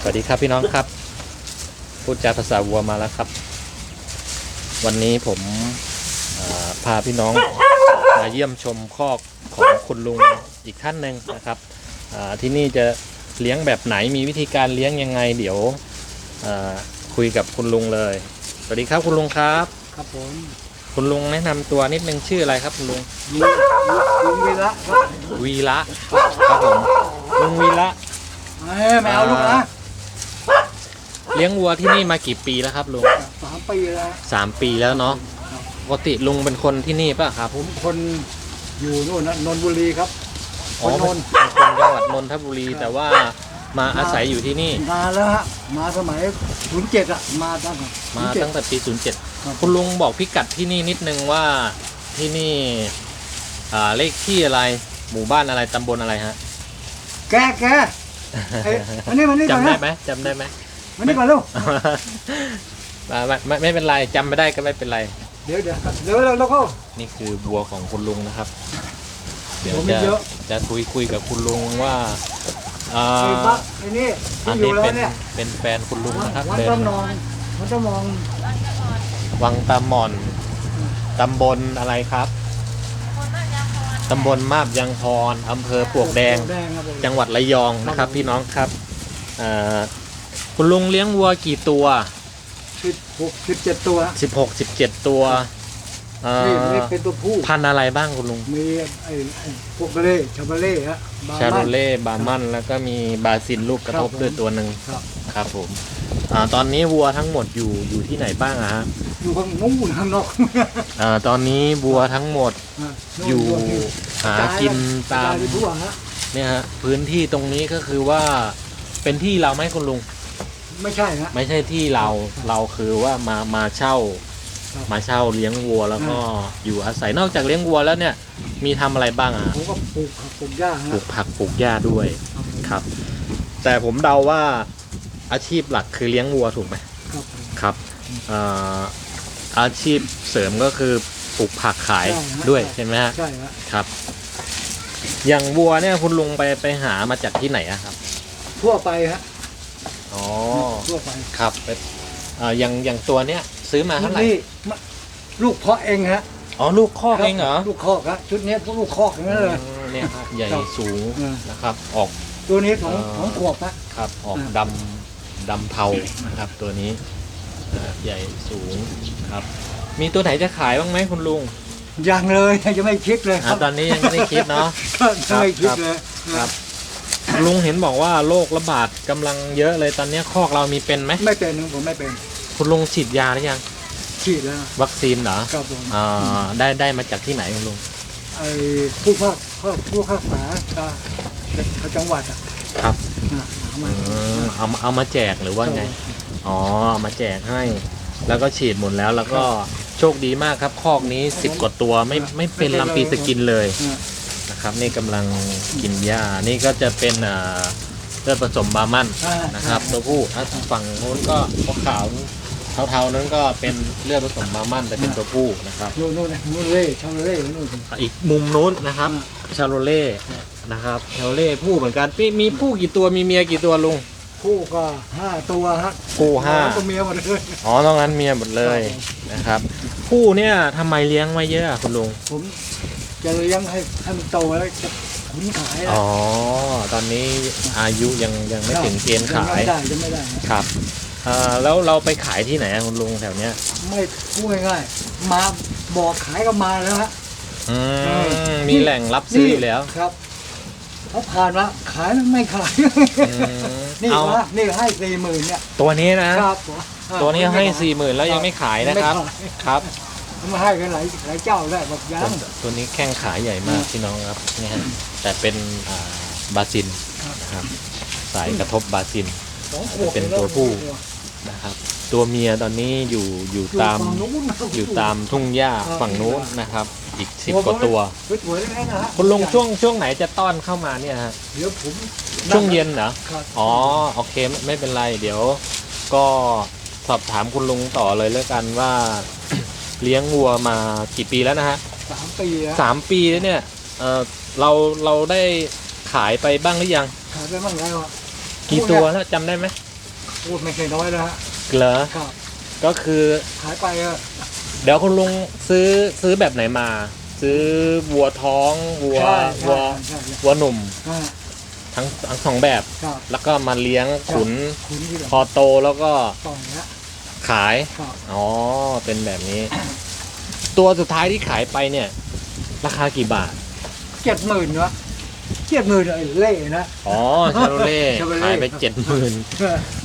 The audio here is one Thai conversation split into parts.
สวัสดีครับพี่น้องครับ พูดจาภาษาวัวมาแล้วครับ วันนี้ผมอ่าพาพี่น้องมาเยี่ยมชมคอกของคุณลุงอีกท่านหนึ่งนะครับอ่าที่นี่จะเลี้ยงแบบไหนมีวิธีการเลี้ยงยังไง เดี๋ยวอ่าคุยกับคุณลุงเลย สวัสดีครับคุณลุงครับ ครับผมคุณลุงแนะนำตัวนิดนึงชื่ออะไรครับคุณลุงลุงลุงวีระครับวีระครับผมลุงวีระ เอ้ยไม่เอาลูกนะ เลี้ยงวัวที่นี่มากี่ปีแล้วครับลุงสามปีแล้วสามปีแล้วเนาะปกติลุงเป็นคนที่นี่ป่ะครับผมคนอยู่นู่นนะนนทบุรีครับอ๋อคนนนท์เป็นคนจังหวัดนนทบุรีครับแต่ว่ามาอาศัยอยู่ที่นี่นานแล้วฮะมาสมัยศูนย์เจ็ดอะมาตั้งมา07ตั้งแต่ปีครับ07คุณลุงบอกพิกัดที่นี่นิดนึงว่าที่นี่อ่าเลขที่อะไรหมู่บ้านอะไรตำบลอะไรฮะ แกแกเอ้ยมานี่มานี่ก่อนจำได้นะไหมจำได้ไหม มานี่ก่อนลูกไม่ไม่ไม่ไม่เป็นไรจำไม่ได้ก็ไม่เป็นไร เดี๋ยวเดี๋ยวเดี๋ยวเราเราก็นี่คือบัวของคุณลุงนะครับ เดี๋ยวผมมีจะเยอะ จะคุยคุยกับคุณลุงว่าอ่าไอ้บักไอ้นี่อันที่อยู่นี้แล้เป็วนเนี่ยเป็นแฟนคุณลุงนะครับวันเดิต้นนนอนวันต้นมองวังตาหมอนตำบลอะไรครับตำบลมาบยังพรอำเภอปลวกแดงแดงครับผมจังหวัดระยองนะครับพี่น้องครับอ่า คุณลุงเลี้ยงวัวกี่ตัวสิบหกสิบเจ็ดตัว16 17ตัวอ่านี่นี่เป็นตัวผู้พันธุ์อะไรบ้างคุณลุงมีไอ้ไอ้พวกเบเล่ชาเบเล่ฮะบชาโรมัน เล่บาร์มันแล้วก็มีบาซินลูกกระทบครับผม ด้วยตัวหนึ่งครับครับผมอ่าตอนนี้วัวทั้งหมดอยู่อยู่ที่ไหนบ้างอะฮะอยู่ข้างนู้นข้างนอกอ่าตอนนี้วัวทั้งหมดนู่นอยู่นู่นที่หากินตามกระจยไปทั่วฮะเนี่ยฮะพื้นที่ตรงนี้ก็คือว่าเป็นที่เราไหมคุณลุง ไม่ใช่ฮะ ไม่ใช่ที่เราเราคือว่ามามาเช่า ครับมาเช่าเลี้ยงวัวแล้วก็อยู่อาศัยนอกจากเลี้ยงวัวแล้วเนี่ย มีทำอะไรบ้างอะผมก็ปลูกผักปลูกหญ้าปลูฮะกผักปลูกหญ้าด้วยครับ แต่ผมเดาว่าอาชีพหลักคือเลี้ยงวัวถูกไหมครับผม ครับเอ่ออาชีพเสริมก็คือปลูกผักขายใช่ฮะ ด้วยใช่ไหมฮะ ใช่ฮะครับ อย่างวัวเนี่ยคุณลุงไปไปหามาจากที่ไหนอะครับ ทั่วไปฮะ อ๋อ ทั่วไปครับไปเอ่ออย่างอย่างตัวเนี้ยซื้อมาเท่าไหร่นี่มะลูกเพาะเองฮะอ๋อลูกคอกเองเหรอลูกคอกฮะชุดนี้พวกลูกคอกอย่างนั้นเลย อืมเนี่ยครับใหญ่ครับสูงอืม นะครับ ออกตัวนี้ของเอ่อของขวบฮะ ครับออกอ่าดำดำเทานะครับ ตัวนี้เอ่อใหญ่สูงครับ มีตัวไหนจะขายบ้างไหมคุณลุงยังเลยยังไม่คิดเลยคอ่ารับตอนนี้ยังไม่ได้คิดเนาะยังไม่คิดเลยครับ ลุงเห็นบอกว่าโรคระบาดกำลังเยอะเลยตอนนี้คอกเรามีเป็นไหมไม่เป็นผมไม่เป็นคุณลุงฉีดยาหรือยัง ฉีดแล้ว วัคซีนเหรอครับผมอ่าได้ได้มาจากที่ไหนคุณลุงไอ้ผู้ภาคผู้ภาคษาอ่าจังหวัดอะครับอ่าหามาอืมเอามาเอามาแจกหรือว่าไง อ๋อเอามาแจกให้ แล้วก็ฉีดหมดแล้วแล้วก็โชคดีมากครับ คอกนี้สิบกว่าตัวไม่ไม่เป็นลำปีสกินเลย อ่า นะครับ นี่กำลังกินหญ้านี่ก็จะเป็นเลือดผสมบามันนะครับตัวผู้ฝั่งโน้นก็ขาวๆเทาๆนั้นก็เป็นเลือดผสมบามันแต่เป็นตัวผู้นะครับนู่นนู่นนู่นเล่ชาวเล่นู่นอีกมุมนู้นนะครับชาโรเล่นะครับชาโรเล่ผู้เหมือนกันมีมีผู้กี่ตัวมีเมียกี่ตัวลุงคู่ก็ห้าตัวฮะคู่ห้าตัวเมียหมดเลยอ๋อตรงนั้นเมียหมดเลยนะครับผู้เนี่ยทำไมเลี้ยงไว้เยอะอะคุณลุงผม จะเลี้ยงให้ให้มันโตแล้วจะขุนขายนะอ๋อ ตอนนี้อายุยังยังไม่ถึงเกณฑ์ขายไม่ได้ยังไม่ได้ฮะครับอ่าแล้วเราไปขายที่ไหนอะคุณลุงแถวเนี้ยไม่พูดง่ายๆมาบอกขายก็มาแล้วฮะ อืเอมอมีแหล่งรับซื้ออยู่แล้วครับเขาผ่านมาขายไม่ขาย อืมนี่เอาวะนี่ให้สี่หมื่นเนี่ยตัวนี้นะ ครับตัวนี้ให้สี่หมื่นแล้วยังไม่ขายนะครับ ไม่ขาย ครับ มาให้กันหลายหลายเจ้าได้บอกยัตัวงตัวนี้แข้งขาใหญ่มากอืมพี่น้องครับเนี่ยฮะแต่เป็นอ่าบาซินนะครับ สายกระทบบาซิน สองขวบเป็นตัวผู้ นะครับ ตัวเมียตอนนี้อยู่อยู่ตามฝั่งนู้นนะ อยู่ตามทุ่งหญ้าครับฝั่งนู้นนะครับ อีกสิบกว่าตัว สวยๆเลยนะฮะคุณลุงช่วงช่วงไหนจะต้อนเข้ามาเนี่ยฮะเดี๋ยวผมช่วงเย็นเหรอ ครับอ๋อโอเคไม่ไม่เป็นไร เดี๋ยวก็สอบถามคุณลุงต่อเลยแล้วกันว่า เลี้ยงวัวมากี่ปีแล้วนะฮะสามปีแล้วสามปีแล้วเนี่ยเออเราเราได้ขายไปบ้างหรือยัง ขายไปบ้างแล้วอะกี่ตัวแล้วจำได้ไหมพูดไม่เคยน้อยนะฮะเหรอครับก็คือขายไปอะเดี๋ยวคุณลุงซื้อซื้อแบบไหนมา ซื้อวัวท้องวัวใช่วัวใช่ใช่วัวหนุ่ม ใช่ทั้งทั้งสองแบบ ครับแล้วก็มาเลี้ยงขุนคุณที่แบบพอโตแล้วก็ต่อยนะ ขาย ครับ อ๋อ เป็นแบบนี้ ตัวสุดท้ายที่ขายไปเนี่ย ราคากี่บาท เจ็ดหมื่นวะเจ็ดหมื่นไอ้เล่นะ อ๋อ ชาโรเล่ชาโรเล่ขายไปเจ็ดหมื่น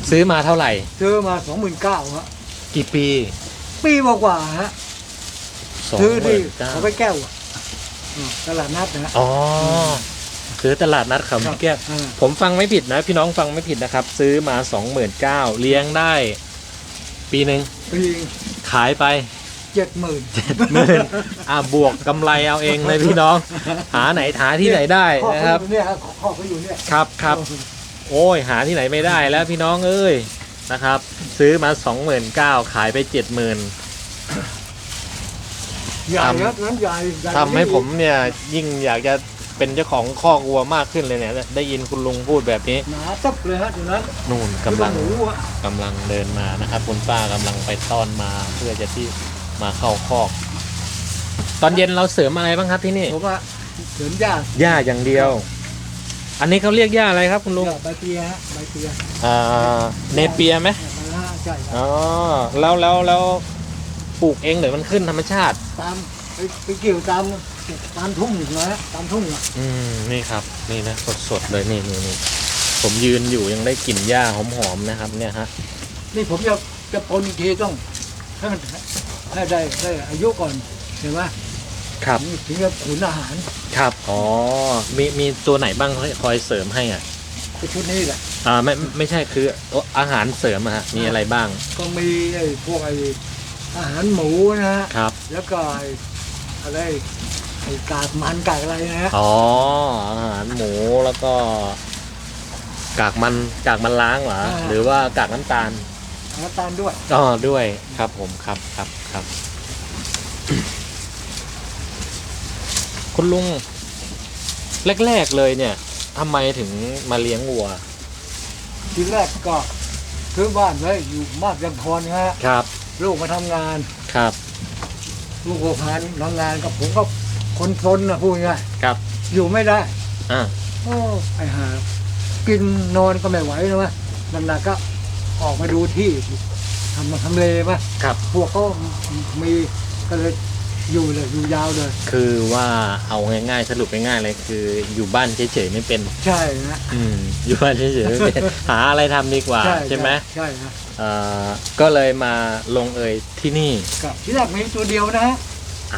ซื้อมาเท่าไหร่ ซื้อมาสองหมื่นเก้าฮะกี่ปีปีกว่าๆฮะสองซื้อหที่มื่นเก้าเขาไปแก้วอะอืมตลาดนัดนะฮะอ๋อ ซื้อตลาดนัดเขาแก้ว อ่าผมฟังไม่ผิดนะ พี่น้องฟังไม่ผิดนะครับ ซื้อมาสองหมื่นเก้าเลี้ยงได้ ปีหนึ่งปีขายไปเจ็ดหมื่นหมื่นอะบวกกำไรเอาเองเลยพี่น้อง หาไหนหาที่ไหนได้ข้อนะครับเขาอยู่เนี่ยฮะข้อเขาอยู่เนี่ยครับครับโอ้ยหาที่ไหนไม่ได้แล้วพี่น้องเอ้ยนะครับ ซื้อมาสองหมื่นเก้าขายไปเจ็ดหมื่นใหญ่ทำครับนั้นใหญ่ใญ่ทำให้ผมเนี่ยยิ่งอยากจะ เป็นเจ้าของคอกวัวมากขึ้นเลยเนี่ยได้ยินคุณลุงพูดแบบนี้หนาตึ๊บเลยฮะอยู่นั้นนู่นกำลังหมูอะกำลังเดินมานะครับ คุณป้ากำลังไปต้อนมาเพื่อจะที่มาเข้าคอก ตอนเย็นเราเสริมอะไรบ้างครับที่นี่ผมว่าเดินยากหญ้าอย่างเดียว อันนี้เขาเรียกหญ้าอะไรครับ คุณลุงใบเตียฮะใบเตียอ่าเนเปียไหมใบล่าใช่ครับอ๋อแล้วแล้วแล้วปลูกเองหรือมันขึ้นธรรมชาติ ตามไปไปเกี่ยวตาม ตามทุ่งอยู่นะตามทุ่งอะอืมนี่ครับ นี่นะสดสดๆเลยนี่นี่นี่ผมยืนอยู่ยังได้กลิ่นหญ้าหอมๆนะครับ เนี่ยฮะนี่ผมจะจะปนอีกทีต้องให้มันให้ได้ได้อายุก่อนเห็นไหมครับถึงจะขุนอาหารครับอ๋อมีมีตัวไหนบ้างคอยเสริมให้อะไอ้ชุดนี้แหละอ่าไม่ไม่ใช่คืออาหารเสริมอะฮะมีอะไรบ้าง ก็มีไอ้พวกไอ้อาหารหมูนะฮะครับ แล้วก็ไอ้อะไร ไอ้กากมันกากอะไรนะฮะอ๋ออาหารหมูแล้วก็ กากมันกากมันล้างเหรอหรือว่ากากน้ำตาลน้ำตาลด้วยอ๋อด้วยครับผมครับครับครับ คุณลุงแรกๆเลยเนี่ยทำไมถึงมาเลี้ยงวัว ทีแรกก็ซื้อบ้านไว้อยู่มากยังพรนะฮะครับ ลูกมาทำงาน ครับ ลูกก็พานทำงานกับผมก็ คนซนนะพูดง่ายครับอยู่ไม่ได้อ่าโอ้ไอหา กินนอนก็ไม่ไหวนะวะนำหนักก็ออกมาดูที่ทำทำเลมาครับพวกเขามีก็เลยอยู่เลยอยู่ยาวเลย คือว่าเอาง่ายๆสรุปง่ายๆเลยคืออยู่บ้านเฉยๆไม่เป็น ใช่นะอืมอยู่บ้านเฉยๆไม่เป็น หาอะไรทำดีกว่า ใช่ไหมใช่ครับเอ่อก็เลยมาลงเอยที่นี่ครับที่แรกมีตัวเดียวนะฮะ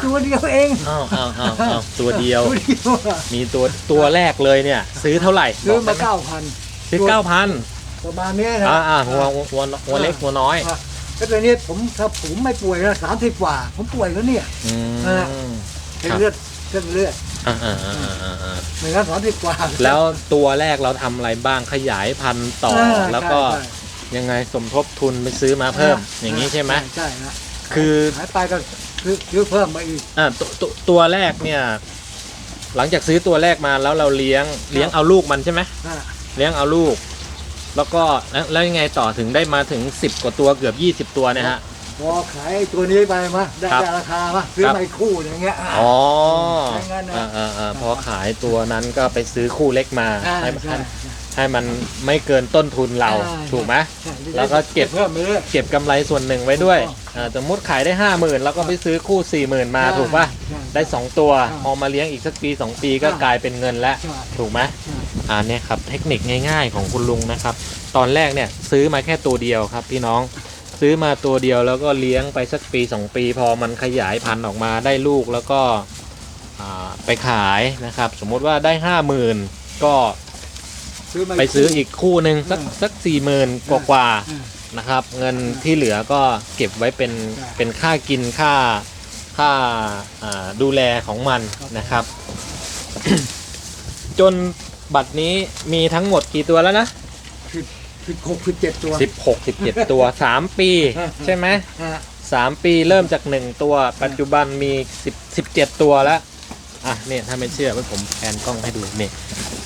ตัวเดียวเองอ้าวอ้าวอ้าวอ้าวตัวเดียว ตัวเดียวอะมีตัวตัวแรกเลยเนี่ย ซื้อเท่าไหร่ซื้อมาบได้ไหเก้าพันซื้อเก้าพันประมาณเนี้ยนะอ่าอ่าหัวหัวหัวหัวเล็กหัวน้อยอะแล้วตอนนี้ผมถ้าผมไม่ป่วยนะสามสิบกว่า ผมป่วยแล้วเนี่ย อืมอ่าเส้นเลือดเส้นเลือดอ่าอ่าอ่าอ่าอ่าไม่งั้นสามสิบกว่าแล้วตัวแรกเราทำอะไรบ้างขยายพันธุ์ต่อาแล้วก็ใช่ยังไงสมทบทุนไปซื้อมาเพิ่มใช่อย่างนี้ใช่ไหมใช่นะ คือหายไปก็ซื้อซื้อเพิ่มมาอีกอ่าตัวตัวตัวแรกเนี่ย หลังจากซื้อตัวแรกมาแล้วเราเลี้ยงเลี้ยงเอาลูกมันใช่ไหมอะเลี้ยงเอาลูก แล้วก็แล้วแล้วยังไงต่อถึงได้มาถึง 10 กว่าตัวเกือบ 20 ตัวเนี่ยฮะ พอขายตัวนี้ไปมาได้ครับได้ราคามาซื้อครับ มาอีกคู่อย่างเงี้ยะอ๋อไม่งั้นนะอ่าอ่าอ่าพอขายตัวนั้นก็ไปซื้อคู่เล็กมาอ่าให้ใช่ ให้ ให้มันไม่เกินต้นทุนเราอ่าถูกไหม ใช่แล้วก็เก็บ เพิ่มไปเรื่อย เก็บกำไรส่วนหนึ่งไว้ด้วยถูกต้องอ่าสมมติขายได้ห้าหมื่นแล้วก็ไปซื้อคู่สี่หมื่นมาถูกป่ะ ใช่ได้สองตัวใช่พอมาเลี้ยงอีกสักปีสองปีก็ใช่ กลายเป็นเงินแล้ว ใช่ถูกไหมใช่ อ่าเนี่ยครับเทคนิคง่ายๆของคุณลุงนะครับ ตอนแรกเนี่ยซื้อมาแค่ตัวเดียวครับพี่น้องซื้อมาตัวเดียวแล้วก็เลี้ยงไปสักปีสองปี พอมันขยายพันธุ์ออกมาได้ลูกแล้วก็อ่าไปขายนะครับ สมมุติว่าได้ห้าหมื่นก็ ซื้อมาไปซื้ออีกคู่หนึ่งสักอืมสักสี่หมื่นกว่าๆอ่า นะครับ เงินที่เหลือก็เก็บไว้เป็นใช่เป็นค่ากินค่าค่าอ่าดูแลของมันครับ นะครับ จนบัตรนี้มีทั้งหมดกี่ตัวแล้วนะ สิบหกสิบเจ็ดตัว 16 17 ตัว 3 ปีใช่ไหมฮะ3ปีเริ่มจาก 1 ตัว ปัจจุบันมี10 17 ตัวแล้ว อะเนี่ยถ้าไม่เชื่อว่าผมแอนกล้องให้ดูเนี่ย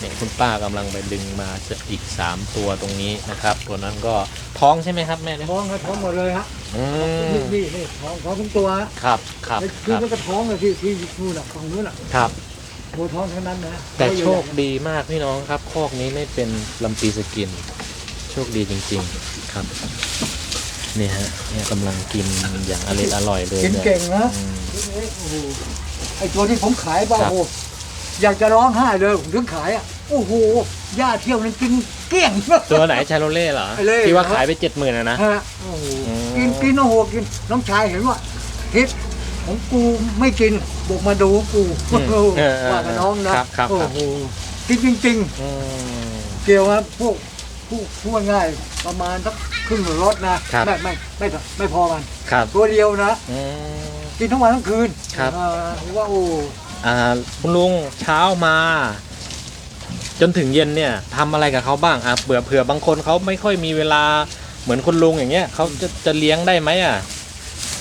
เนี่ยคุณป้ากำลังไปดึงมาจะอีก 3 ตัวตรงนี้นะครับ ตัวนั้นก็ท้องใช่ไหมครับแม่เนี่ยท้องครับท้องหมดเลยฮะอืนี่มนี่นี่ท้องท้องทั้งตัวฮะครับครับไอ้คคือรับมันก็ท้องเลยที่ที่นู่นอะฝั่งนู้นอะครับโบท้องทั้งนั้นนะแต่โชคดีมากพี่น้องครับคอกนี้ไม่เป็นลำปีสกิน โชคดีจริง ๆครับเนี่ยฮะเนี่ยกำลังกินอย่างอร่อยอร่อยเลยกินเนี่ยเก่งนะอืมโอ้โหไอตัวที่ผมขายบ้าครับโอ้โหอยากจะร้องไห้เลยผมถึงขายอะโอ้โหย่าเที่ยวนึงกินเกลี้ยง ตัวไหนชาโรเล่เหรอไอ้เล่ ที่ว่าขายไปเจ็ดหมื่นนะนะ ฮะโอ้โหอืม กินกินโอ้โหกินน้องชายเห็นว่าฮิตของกูไม่กินบอกมาดูของกูอืมโอ้โหเออเออว่ากับน้องนะครับครับ โอ้ครับโหกินจริงอืมๆเกี่ยวกับพวกผู้พูดง่ายประมาณสักครึ่งรถนะครับ ไม่ไม่ไม่ไม่ไม่พอมัน ครับตัวเดียวนะ อืม กินทั้งวันทั้งคืนครับอ่าหรือว่าโอ้อ่าคุณลุงเช้ามา จนถึงเย็นเนี่ยทำอะไรกับเขาบ้างอะเผื่อเผื่อบางคนเขาไม่ค่อยมีเวลาเหมือนคุณลุงอย่างเงี้ยเขาจะจะเลี้ยงได้ไหมอะ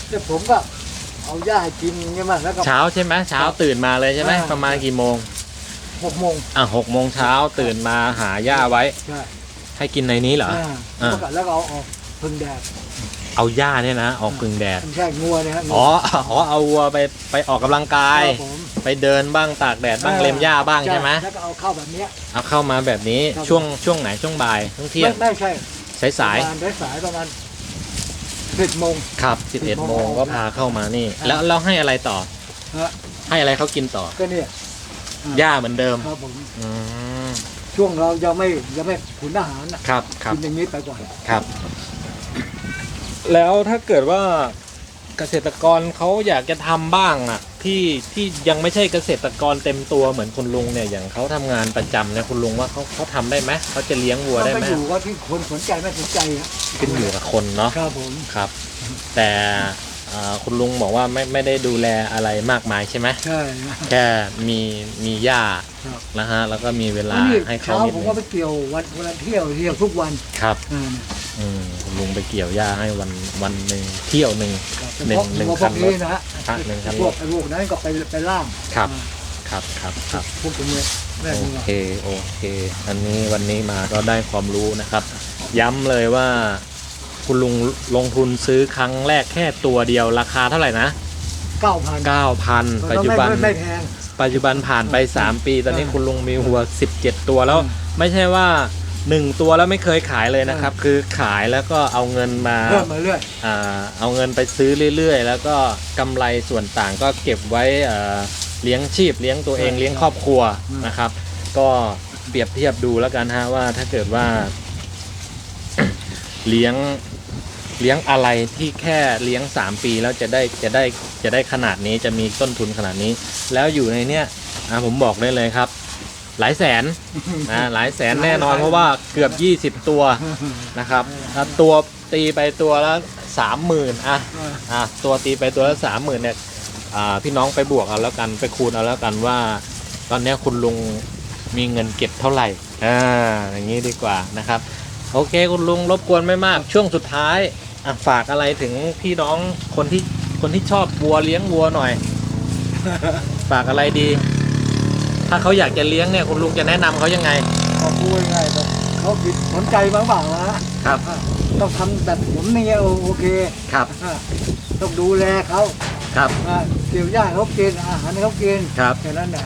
แต่ผมก็เอาหญ้าให้กินใช่ไหมแล้วก็ เช้าใช่ไหมเช้าตื่นมาเลยใช่ไหมอ่า ประมาณกี่โมงหกโมงอะหกโมงเช้าตื่นมาหาหญ้าไว้ ใช่ให้กินในนี้เหรอ อ่าอ่า แล้วก็แล้วก็เอาออกพึ่งแดด เอาหญ้าเนี่ยนะออกพึ่งแดด ไม่ใช่งัวนะฮะอ๋อ อ๋อ เอาวัวไปไปออกกำลังกาย ครับผมไปเดินบ้างตากแดดบ้างเล็มหญ้าบ้างใช่ไหมแล้วก็เอาเข้าแบบเนี้ย เอาเข้ามาแบบนี้ครับ ช่วงช่วงไหนช่วงบ่ายช่วงเที่ยไม่งไม่ใช่สายสายประมาณสายๆประมาณสิบโมง ๆครับ 11 โมงก็พาเข้ามานี่ ครับแล้วเราให้อะไรต่อ ฮะ ให้อะไรเขากินต่อก็เนี่ยหญ้าเหมือนเดิมครับผมอืมช่วงเรายังไม่ยังไม่ขุนอาหารนะครับครับกินอย่างนี้ไปก่อนครับ แล้วถ้าเกิดว่าเกษตรกรเขาอยากจะทำบ้างอะที่ที่ยังไม่ใช่เกษตรกรเต็มตัวเหมือนคุณลุงเนี่ยอย่างเขาทำงานประจำเนี่ยคุณลุงว่าเขาเขาทำได้ไหมเขาจะเลี้ยงวัวก็ได้ไปไหมอยู่ว่าที่คนสนใจไม่สนใจอะขึ้นอยู่กับคนเนาะ ครับผมครับ แต่อ่าคุณลุงบอกว่าไม่ไม่ได้ดูแลอะไรมากมายใช่ไหมใช่แค่มีมีหญ้าครับนะฮะแล้วก็มีเวลาอันนี้ให้เขาเช้านิดผมนึก็งไปเกี่ยววันวันเที่ยวเที่ยวทุกวันครับอ่าอืมคุณลุง ไปเกี่ยวหญ้าให้วันวันหนึ่งเที่ยวหนึ่งเฉหนึ่งพาะหนึ่งพวกคันรถนี้นะฮะอะหนึ่งคันรถพวกไอ้พวกนั้นก็ไปไปล่ามครับ อ่าครับครับครับพวกตรงนี้แม่โอดูว่าเคโอเค อันนี้วันนี้มาก็ได้ความรู้นะครับ ย้ำเลยว่า คุณลุงลงทุนซื้อครั้งแรกแค่ตัวเดียวราคาเท่าไหร่นะ เก้าพัน9,000 ปัจจุบัน ไม่แพง ปัจจุบันผ่านไป 3 ปี ตอนนี้อ่าคุณลุงมีหัว 17 ตัวแล้ว อืม ไม่ใช่ว่า 1ตัวแล้วไม่เคยขายเลยนะครับ คือขายแล้วก็เอาเงินมาเพิ่มมาเรื่อยอ่าเอาเงินไปซื้อเรื่อย ๆ แล้วก็กำไรส่วนต่างก็เก็บไว้อ่าเลี้ยงชีพเลี้ยงตัวเองใช่เลี้ยงครอบครัวอืมนะครับ ก็เปรียบเทียบดูแล้วกันฮะว่าถ้าเกิดว่า เลี้ยงเลี้ยงอะไรที่แค่เลี้ยง 3 ปีแล้วจะได้จะได้จะได้ขนาดนี้จะมีต้นทุนขนาดนี้ แล้วอยู่ในเนี้ยอะผมบอกได้เลยครับ หลายแสนนะหลายแสนแน่นอนเพราะว่าเกือบ 20 ตัวนะครับแล้วตัวตีไปตัวละสามหมื่นอะอะตัวตีไปตัวละสามหมื่นเนี่ยอ่าพี่น้องไปบวกเอาแล้วกันไปคูณเอาแล้วกันว่า ตอนเนี้ยคุณลุงมีเงินเก็บเท่าไหร่อ่าอย่างนี้ดีกว่านะครับ โอเคคุณลุงรบกวนไม่มากช่วงสุดท้ายอะฝากอะไรถึงพี่น้องคนที่คนที่ชอบวัวเลี้ยงวัวหน่อย ฝากอะไรดี ถ้าเขาอยากจะเลี้ยงเนี่ยคุณลุงจะแนะนำเขายังไง ขอพูดง่ายๆแบบเขาคิดสนใจบ้างเปล่านะครับ อ่าต้องทำแบบผมนี่โอเคครับ อ่าต้องดูแลเขาครับ อ่าเกี่ยวหญ้าให้เขากินอาหารให้เขากินครับ แค่นั้นแหละ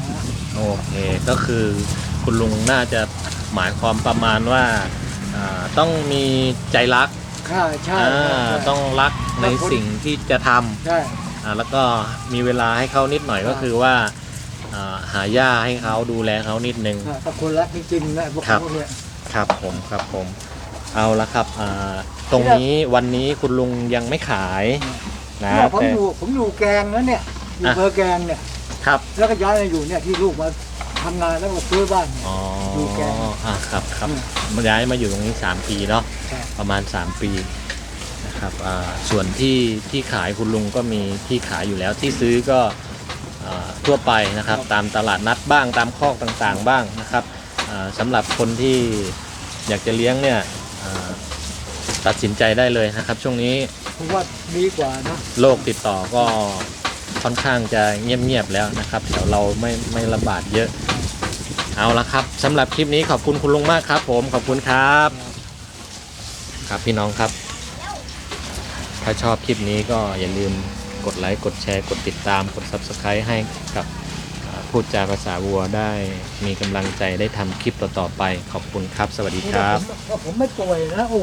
โอเค ก็คือคุณลุงน่าจะหมายความประมาณว่าอ่าต้องมีใจรักค่าใช่อ่าใช่ต้องรักในบางคนสิ่งที่จะทำใช่ อ่าแล้วก็มีเวลาให้เขานิดหน่อยก็คือว่า อ่าหาหญ้าให้เขาดูแลเขานิดนึง อ่าแต่คนรักจริงๆนะพวกครับ พวกเนี้ยครับผมครับผมเอาละครับอ่าตรงนี้วันนี้คุณลุงยังไม่ขายนะเนี่ยผมแต่ อยู่ผมอยู่แกงแล้วเนี่ยอยู่อะเบอร์แกงเนี่ย ครับแล้วก็ย้ายมาอยู่เนี่ยที่ลูกมาทำงานแล้วก็ซื้อบ้านเนี่ย อ๋อดูแกอ่าครับครับอืมมาย้ายมาอยู่ตรงนี้ 3 ปีเนาะครับประมาณ 3 ปีนะครับอ่าส่วนที่ที่ขายคุณลุงก็มีที่ขายอยู่แล้วที่ซื้อก็อ่า ทั่วไปนะครับ ตามตลาดนัดบ้างตามคอกต่างๆบ้างนะครับอ่าสำหรับคนที่อยากจะเลี้ยงเนี่ยอ่าตัดสินใจได้เลยนะครับช่วงนี้ผมว่าดีกว่านะโรคติดต่อก็ค่อนข้างจะเงียบๆแล้วนะครับแถวเราไม่ไม่ระบาดเยอะเอาละครับสำหรับคลิปนี้ขอบคุณคุณลุงมากครับ ผมขอบคุณครับ ครับพี่น้องครับ ถ้าชอบคลิปนี้ก็อย่าลืม กดไลค์ กดแชร์ กดติดตาม กด Subscribe ให้กับพูดจาภาษาวัวได้มีกำลังใจได้ทำคลิปต่อๆไป ขอบคุณครับ สวัสดีครับ ผมไม่ป่วยนะโอ้